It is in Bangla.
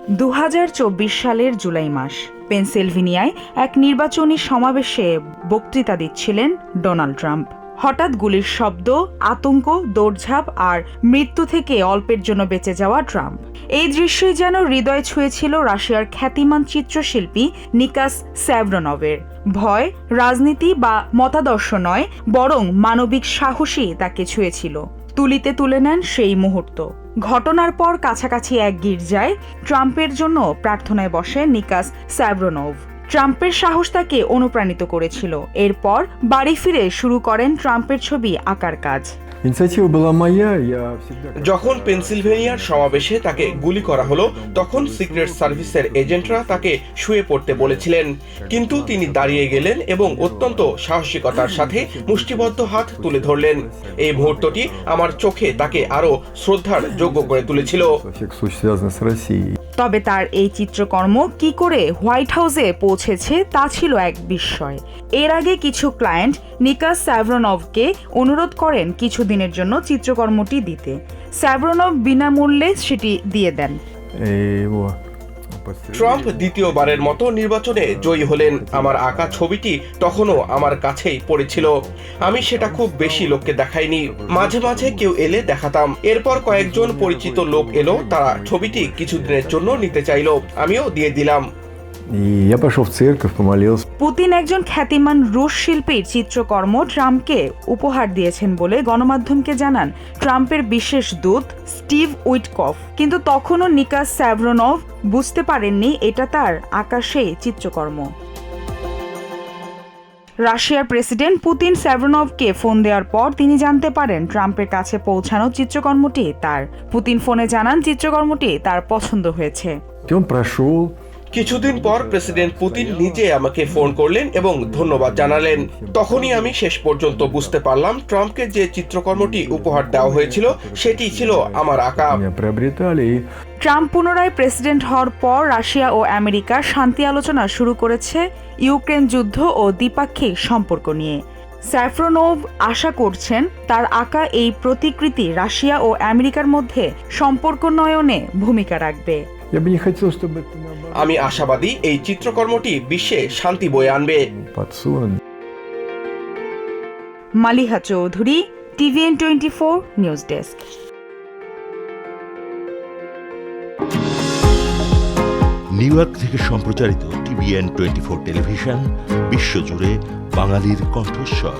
দু হাজার চব্বিশ সালের জুলাই মাস, পেনসিলভেনিয়ায় এক নির্বাচনী সমাবেশে বক্তৃতা দিচ্ছিলেন ডোনাল্ড ট্রাম্প। হঠাৎ গুলির শব্দ, আতঙ্ক, দৌড়ঝাঁপ আর মৃত্যু থেকে অল্পের জন্য বেঁচে যাওয়া ট্রাম্প। এই দৃশ্যই যেন হৃদয় ছুঁয়েছিল রাশিয়ার খ্যাতিমান চিত্রশিল্পী নিকাস স্যাভরনভের। ভয়, রাজনীতি বা মতাদর্শ নয়, বরং মানবিক সাহসী তাকে ছুঁয়েছিল। তুলিতে তুলে নেন সেই মুহূর্ত। ঘটনার পর কাছাকাছি এক গির্জায় ট্রাম্পের জন্য প্রার্থনায় বসে নিকাস স্যাব্রোনভ ট্রাম্পের সাহস তাকে অনুপ্রাণিত করেছিল। এরপর বাড়ি ফিরে শুরু করেন ট্রাম্পের ছবি আঁকার কাজ। যখন পেনসিলভেনিয়ার সমাবেশে তাকে গুলি করা হলো তখন সিক্রেট সার্ভিসের এজেন্টরা তাকে শুয়ে পড়তে বলেছিলেন। কিন্তু তিনি দাঁড়িয়ে গেলেন এবং অত্যন্ত সাহসিকতার সাথে মুষ্টিবদ্ধ হাত তুলে ধরলেন। এই মুহূর্তটি আমার চোখে তাকে আরও শ্রদ্ধার যোগ্য করে তুলেছিল। তবে তার এই চিত্রকর্ম কি করে হোয়াইট হাউসে পৌঁছে পৌঁছেছে তা ছিল এক বিস্ময়। এর আগে কিছু ক্লায়েন্ট নিকাস স্যাভরনভকে অনুরোধ করেন কিছু দিনের জন্য চিত্রকর্মটি দিতে। স্যাভরনভ বিনামূল্যে সেটি দিয়ে দেন। ট্রাম্প দ্বিতীয়বারের মতো নির্বাচনে জয়ী হলেন। আমার আঁকা ছবিটি তখনও আমার কাছেই পড়েছিল। আমি সেটা খুব বেশি লোককে দেখাইনি। মাঝে মাঝে কেউ এলে দেখাতাম। এরপর কয়েকজন পরিচিত লোক এলো। তারা ছবিটি কিছুদিনের জন্য নিতে চাইল। আমিও দিয়ে দিলাম। И я пошел в церковь, помолился. পুতিন একজন খ্যাতিমান রুশ শিল্পীর চিত্রকর্ম ট্রাম্পকে উপহার দিয়েছেন বলে গণমাধ্যমকে জানান ট্রাম্পের বিশেষ দূত স্টিভ উইটকফ কিন্তু তখনও নিকাস স্যাভরনভ বুঝতে পারেননি এটা তার আকাশে চিত্রকর্ম রাশিয়ার প্রেসিডেন্ট পুতিন স্যাভরনভকে ফোন দেওয়ার পর তিনি জানতে পারেন ট্রাম্পের কাছে পৌঁছানো চিত্রকর্মটি তার পুতিন ফোনে জানান চিত্রকর্মটি তার পছন্দ হয়েছে И он прошел, কিছুদিন পর প্রেসিডেন্ট পুতিন নিজে আমাকে ফোন করলেন এবং ধন্যবাদ জানালেন। তখনই আমি শেষ পর্যন্ত বুঝতে পারলাম ট্রাম্পকে যে চিত্রকর্মটি উপহার দেওয়া হয়েছিল সেটি ছিল আমার আঁকা। ট্রাম্প পুনরায় প্রেসিডেন্ট হওয়ার পর রাশিয়া ও আমেরিকা শান্তি আলোচনা শুরু করেছে ইউক্রেন যুদ্ধ ও দ্বিপাক্ষিক সম্পর্ক নিয়ে। স্যাফ্রোনোভ আশা করছেন তার আঁকা এই প্রতিকৃতি রাশিয়া ও আমেরিকার মধ্যে সম্পর্ক নয়নে ভূমিকা রাখবে। আমি আশাবাদী এই চিত্রকর্মটি বিশ্বে শান্তি বয়ে আনবে। Maliha Chowdhury TVN twenty four news desk New York থেকে সম্প্রচারিত টিভিএন টোয়েন্টি ফোর টেলিভিশন বিশ্বজুড়ে বাঙালির কণ্ঠস্বর।